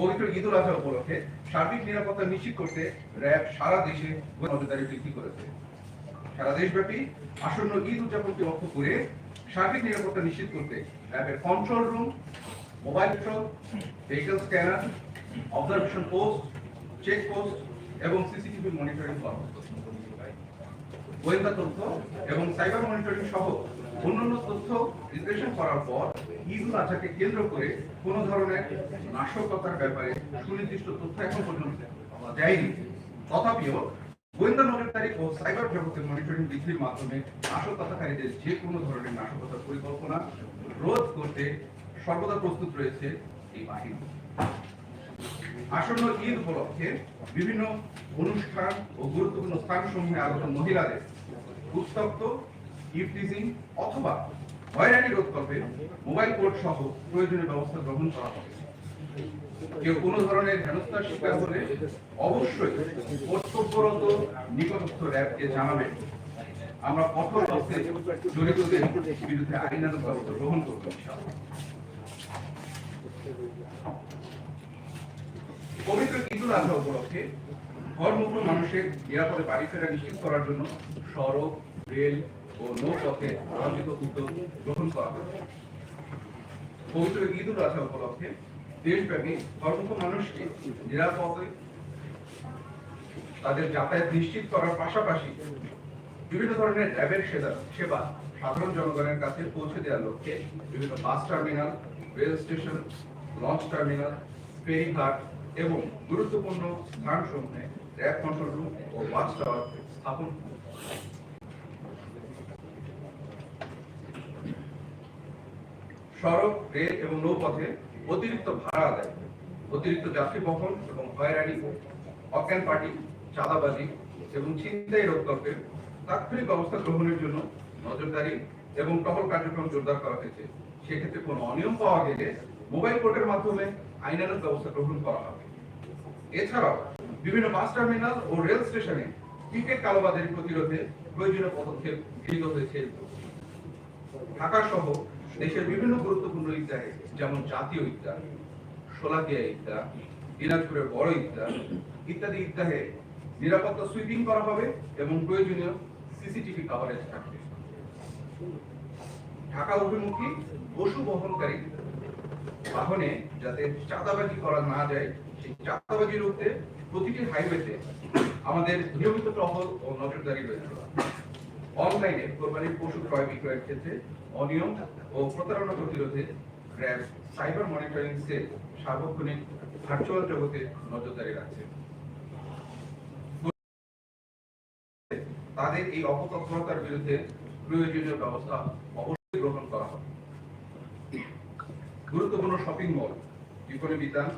পবিত্র ঈদ উল আজহা উপলক্ষে সার্বিক নিরাপত্তা নিশ্চিত করতে র্যাব সারা দেশে নজরদারি বৃদ্ধি করেছে। সারা দেশব্যাপী আসন্ন ঈদ উদযাপনকে লক্ষ্য করে সার্বিক নিরাপত্তা নিশ্চিত করতে র্যাবের control room mobile patrol vehicle scanner observation post check post এবং সিসিটিভি মনিটরিং করা গোয়েন্দা তথ্য এবং সাইবার মনিটরিং সহ অন্যান্য তথ্য বিশ্লেষণ করার পর ঈদ উল আজহাকে কেন্দ্র করে কোন ধরনের নাশকতার ব্যাপারে সুনির্দিষ্ট তথ্য এখন পর্যন্ত পাওয়া যায়নি। তথাপিও গোয়েন্দা নজরদারি ও সাইবার জগতের মনিটরিং বৃদ্ধির মাধ্যমে নাশকতাকারীদের যে কোনো ধরনের নাশকতার পরিকল্পনা রোধ করতে সর্বদা প্রস্তুত রয়েছে এই বাহিনী। আসন্ন ঈদ উপলক্ষে বিভিন্ন অনুষ্ঠান ও গুরুত্বপূর্ণ স্থানসমূহে আগত মহিলাদের উত্তপ্ত ইফটিজিং অথবা হয়রানি রোধকল্পে মোবাইল কোর্ট সহ প্রয়োজনীয় ব্যবস্থা গ্রহণ করা হবে কেউ কোনো ধরনের হেনস্থার শিকার হলে অবশ্যই কর্তব্যরত নিকটস্থ র্যাবকে জানাবেন আমরা কঠোর হস্তে জড়িতদের বিরুদ্ধে আইনানুগ ব্যবস্থা গ্রহণ করব। পবিত্র ঈদুল আজহা উপলক্ষে ঘরমুক্ত মানুষের নিরাপদে বাড়ি ফেরা নিশ্চিত করার জন্য সড়ক, রেল ও উদ্যোগ গ্রহণ করা পবিত্র ঈদুল আজহা উপলক্ষে দেশব্যাপী মানুষকে নিরাপদে তাদের যাতায়াত নিশ্চিত করার পাশাপাশি বিভিন্ন ধরনের র্যাবের সেবা সেবা সাধারণ জনগণের কাছে পৌঁছে দেওয়ার লক্ষ্যে বিভিন্ন bus terminal, rail station, launch terminal ফেরিঘাট এবং গুরুত্বপূর্ণ স্থানসমূহে র্যাব কন্ট্রোল রুম ও বাস টাওয়ার স্থাপন সড়ক, রেল এবং নৌপথে অতিরিক্ত ভাড়া দেয়। অতিরিক্ত যাত্রী বহন এবং হয়রানি, অজ্ঞান পার্টি, চাঁদাবাজি এবং ছিনতাই রোধকল্পের তাৎক্ষণিক ব্যবস্থা গ্রহণের জন্য নজরদারি এবং টহল কার্যক্রম জোরদার করা হয়েছে। সেক্ষেত্রে কোনো অনিয়ম পাওয়া গেলে মোবাইল কোর্টের মাধ্যমে আইনানুগ ব্যবস্থা গ্রহণ করা হবে। এছাড়াও বিভিন্ন বাস টার্মিনাল ও রেল স্টেশনে টিকিট কালোবাজারি প্রতিরোধে প্রয়োজনীয় পদক্ষেপ গৃহীত হয়েছে। ঢাকা সহ দেশের বিভিন্ন গুরুত্বপূর্ণ ঈদগাহে যেমন জাতীয় ঈদগাহ শোলাকিয়া ঈদগাহ দিনাজপুরের বড় ঈদগাহ ইত্যাদি ঈদগাহে নিরাপত্তা সুইপিং করা হবে এবং প্রয়োজনীয় সিসিটিভি কাভারেজ থাকবে। ঢাকা অভিমুখী পশু বহনকারী বাহনে যাতে চাঁদাবাজি করা না যায়, সেই চাঁদাবাজি রুখতে প্রতিটি হাইওয়েতে আমাদের নিয়মিত টহল ও নজরদারি রয়েছে। অনলাইনে কোরবানির পশু ক্রয় বিক্রয়ের ক্ষেত্রে অনিয়ম ও প্রতারণা প্রতিরোধে র্যাব সাইবার মনিটরিং সেল সার্বক্ষণিক ভার্চুয়াল জগতে নজরদারি রাখছে। তাদের এই অপতৎপরতার বিরুদ্ধে প্রয়োজনীয় ব্যবস্থা অবশ্যই গ্রহণ করা হবে। গুরুত্বপূর্ণ শপিং মল, বিপণী বিতান,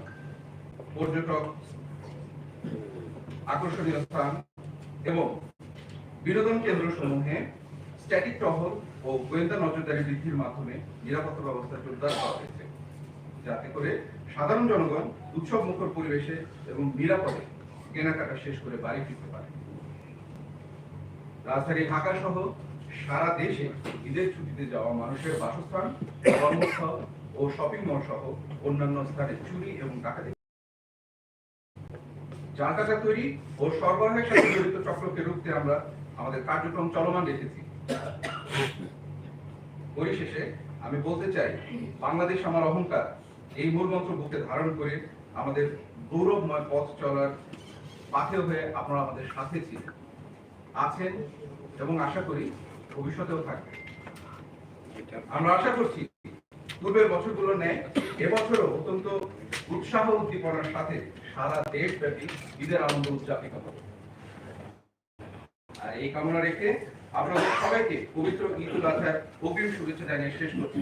পর্যটক, আকর্ষণীয় স্থান এবং বিনোদন কেন্দ্র সমূহে স্ট্যাটিক টহল ও গোয়েন্দা নজরদারি বৃদ্ধির মাধ্যমে নিরাপত্তা ব্যবস্থা জোরদার করা হয়েছে, যাতে করে সাধারণ জনগণ উৎসব মুখর পরিবেশে এবং নিরাপদে কেনাকাটা শেষ করে বাড়ি ফিরতে পারে। রাজধানী ঢাকা সহ সারা দেশে ঈদের ছুটিতে যাওয়া মানুষের বাসস্থান, কর্মস্থল ও শপিং মল সহ অন্যান্য স্থানে চুরি এবং ডাকাতি। জাল টাকা তৈরি ও সরবরাহের সাথে জড়িত চক্রকে রুখতে আমরা আমাদের কার্যক্রম চলমান রেখেছি। পরিশেষে আমি বলতে চাই, বাংলাদেশ আমার অহংকার। এই মূলমন্ত্র বুকে ধারণ করে আমাদের গৌরবময় পথ চলার পাথে হয়ে আপনারা আমাদের সাথে ছিলেন, আছেন এবং আশা করি ভবিষ্যতেও থাকবে আমরা আশা করছি, পূর্বের বছরগুলো নেয় এবছরও অত্যন্ত উৎসাহ উদ্দীপনার সাথে সারা দেশব্যাপী ঈদের আনন্দ উদযাপিত হবে। আর এই কামনা রেখে আপনাদের সবাইকে পবিত্র ঈদ উল আজহার অগ্রিম শুভেচ্ছা জানিয়ে শেষ করছি।